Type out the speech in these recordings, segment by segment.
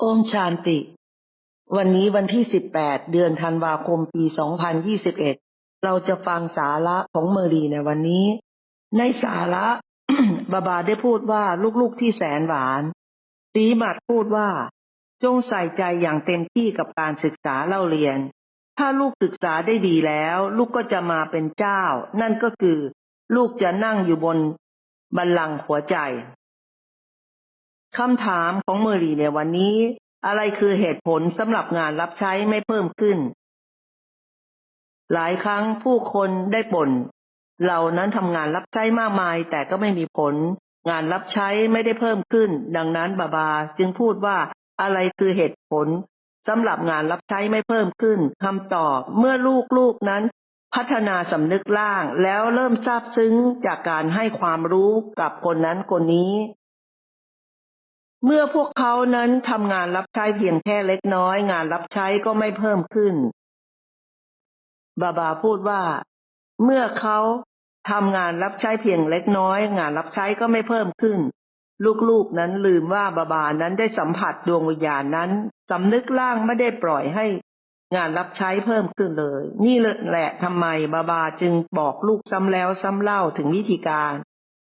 โอมชานติ วันนี้วันที่ 18 เดือนธันวาคมปี 2021 เราจะฟังสาระของเมอรีในวันนี้ ในสาระ บาบาได้พูดว่าลูกๆที่แสนหวาน สีมัดพูดว่า จงใส่ใจอย่างเต็มที่กับการศึกษาเล่าเรียน ถ้าลูกศึกษาได้ดีแล้ว ลูกก็จะมาเป็นเจ้า นั่นก็คือ ลูกจะนั่งอยู่บนบัลลังก์หัวใจ คำถามของเมอรีในวันนี้ อะไรคือเหตุผลสำหรับงานรับใช้ไม่เพิ่มขึ้น หลายครั้งผู้คนได้บ่นเรานั้นทำงานรับใช้มากมาย แต่ก็ไม่มีผล งานรับใช้ไม่ได้เพิ่มขึ้น ดังนั้นบาบาจึงพูดว่าอะไรคือเหตุผลสำหรับงานรับใช้ไม่เพิ่มขึ้นคำตอบเมื่อลูกๆนั้น พัฒนาสำนึกล่างแล้วเริ่มซาบซึ้งจากการให้ความรู้กับคนนั้นคนนี้ เมื่อพวกเขานั้นทำงานรับใช้เพียงแค่เล็กน้อย งานรับใช้ก็ไม่เพิ่มขึ้น บาบาพูดว่า เมื่อเขาทำงานรับใช้เพียงเล็กน้อย งานรับใช้ก็ไม่เพิ่มขึ้น ลูกๆนั้นลืมว่าบาบานั้นได้สัมผัสดวงวิญญาณนั้นสำนึกล่างไม่ได้ปล่อยให้ งานรับใช้เพิ่มขึ้นเลย นี่แหละทำไมบาบาจึงบอกลูกซ้ำแล้วซ้ำเล่าถึงวิธีการ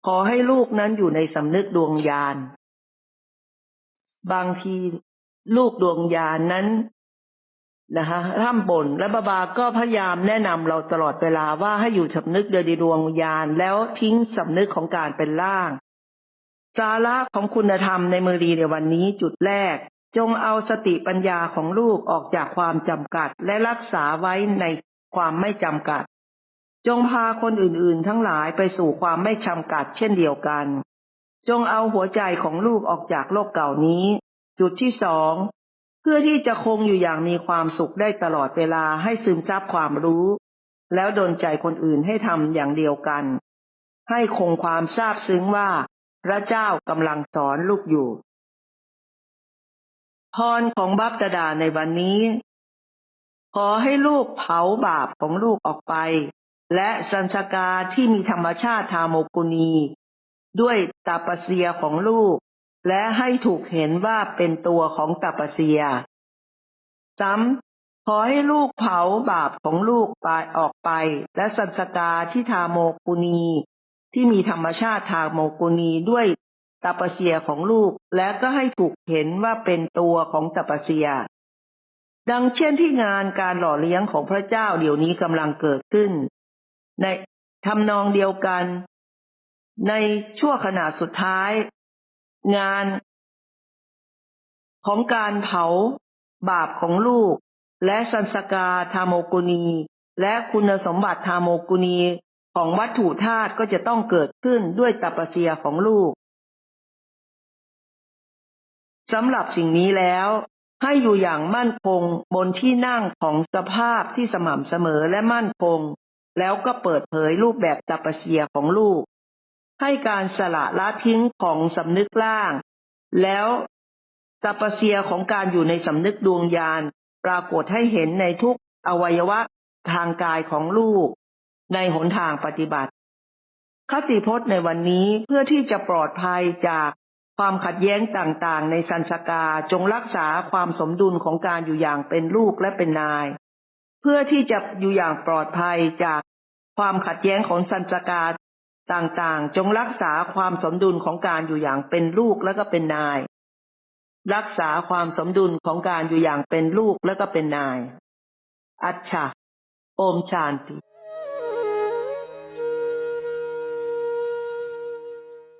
ขอให้ลูกนั้นอยู่ในสำนึกดวงญาณ บางทีลูกดวงญานนั้นนะคะร่ำบ่นและบาบาก็พยายามแนะนำเราตลอดเวลาว่าให้อยู่สำนึกเดียวในดวงวิญญาณแล้วทิ้งสำนึกของการเป็นล่าง สาระของคุณธรรมในมือดีในวันนี้จุดแรก จงเอาสติปัญญาของลูกออกจากความจำกัด และรักษาไว้ในความไม่จำกัด จงพาคนอื่นๆ ทั้งหลายไปสู่ความไม่จำกัดเช่นเดียวกัน จงเอาหัวใจของลูกออกจากโลกเก่านี้ จุดที่สองเพื่อที่จะคงอยู่อย่างมีความสุขได้ตลอดเวลาให้ซึมซับความรู้ แล้วดนใจคนอื่นให้ทำอย่างเดียวกัน ให้คงความซาบซึ้งว่า พระเจ้ากำลังสอนลูกอยู่ พรของบัพตดาในวันนี้ ขอให้ลูกเผาบาปของลูกออกไป และสันสกาที่มีธรรมชาติทามกุณี ด้วยตาปเสียของลูก และให้ถูกเห็นว่าเป็นตัวของตาปเสีย ซ้ำขอให้ลูกเผาบาปของลูกไปออกไป และสันสกาที่ทาโมกุณี ที่มีธรรมชาติทาโมกุณีด้วยตาปเสียของลูก และก็ให้ถูกเห็นว่าเป็นตัวของตาปเสีย ดังเช่นที่งานการหล่อเลี้ยงของพระเจ้าเดี๋ยวนี้กำลังเกิดขึ้น ในทำนองเดียวกัน ในชั่วขณะสุดท้าย งาน ของการเผา บาปของลูก และสันสกาธาโมกุณี และคุณสมบัติธาโมกุณีของวัตถุธาตุก็จะต้องเกิดขึ้นด้วยตัปเสียของลูกสำหรับสิ่งนี้แล้ว ให้อยู่อย่างมั่นคงบนที่นั่งของสภาพที่สม่ำเสมอและมั่นคง แล้วก็เปิดเผยรูปแบบตัปเสียของลูก ให้การสละละทิ้งของสำนึกล่าง แล้วตัปเสียของการอยู่ในสำนึกดวงญาณปรากฏให้เห็นในทุกอวัยวะทางกายของลูก ในหนทางปฏิบัติ คติพจน์ในวันนี้เพื่อที่จะปลอดภัยจากความขัดแย้งต่างๆ ในสันสกาจงรักษาความสมดุลของการอยู่อย่างเป็นลูกและเป็นนาย เพื่อที่จะอยู่อย่างปลอดภัยจากความขัดแย้งของสันสกา ต่างๆ จงรักษาความสมดุลของการอยู่อย่างเป็นลูกและก็เป็นนาย รักษาความสมดุลของการอยู่อย่างเป็นลูกและก็เป็นนาย อัจฉะโอมชานติ